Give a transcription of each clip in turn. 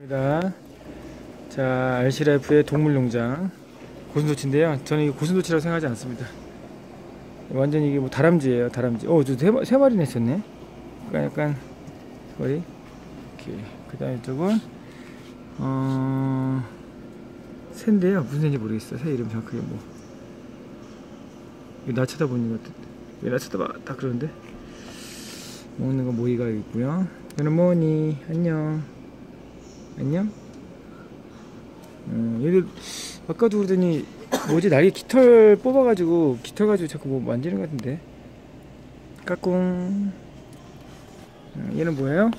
입니다. 자, RC라이프의 동물농장 고슴도치인데요. 저는 이게 고슴도치라고 생각하지 않습니다. 완전 이게 뭐 다람쥐예요, 다람쥐. 어, 저세 세 마리나 있었네. 약간 약간 거의 이렇게. 그다음에 이쪽은 어 새인데요. 무슨 새인지 모르겠어요. 새 이름 정확하게 뭐. 이거 나 쳐다보는 것 같은데. 왜나 쳐다봐? 딱 그러는데. 먹는 거 모이가 있고요. 뭐니? 안녕. 안녕? 음, 얘들 아까도 그러더니 뭐지 날개 깃털 뽑아가지고 깃털 가지고 자꾸 뭐 만지는 것 같은데 까꿍 음, 얘는 뭐예요?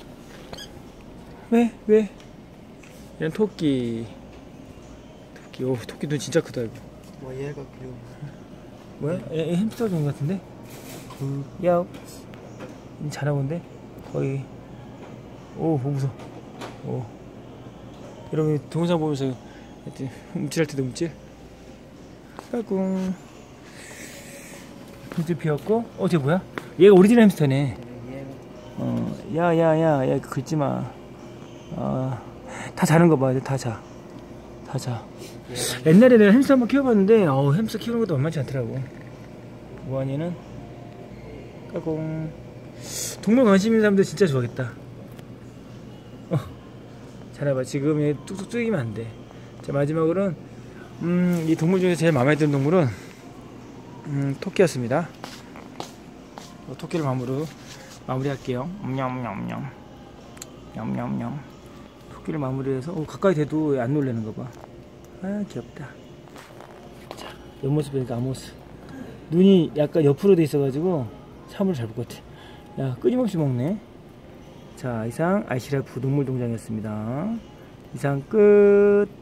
왜? 왜? 얘는 토끼 토끼 오 토끼 눈 진짜 크다 이거 와 얘가 귀여워 뭐야? 얘, 얘 햄스터 종 같은데? 야 잘하고 있는데? 거의 오 무서워 오 여러분 동영상 보면서 하여튼 움찔할 때도 움찔 까꿍 햄스터 피었고 어쟤 뭐야? 얘가 오리지널 햄스터네 어 야야야 야 긁지마 아 다 자는 거 봐, 다 자. 다 자. 옛날에 내가 햄스터 한번 키워봤는데, 어우, 햄스터 키우는 것도 만만치 않더라고. 무한이는, 까공. 동물 관심 있는 사람들 진짜 좋아하겠다. 어, 잘해봐. 지금 얘 뚝뚝 뚝이면 안 돼. 자, 마지막으로는, 음, 이 동물 중에서 제일 마음에 드는 동물은, 음, 토끼였습니다. 어, 토끼를 마무리, 마무리할게요. 냠냠냠. 냠냠냠. 토끼를 마무리해서, 어, 가까이 대도 안 놀래는 거 봐. 아, 귀엽다. 자, 옆모습 보니까 앞모습. 눈이 약간 옆으로 돼 있어가지고, 사물을 잘 볼 것 같아. 야, 끊임없이 먹네. 자, 이상 아이시라프 동물 동장이었습니다. 이상 끝.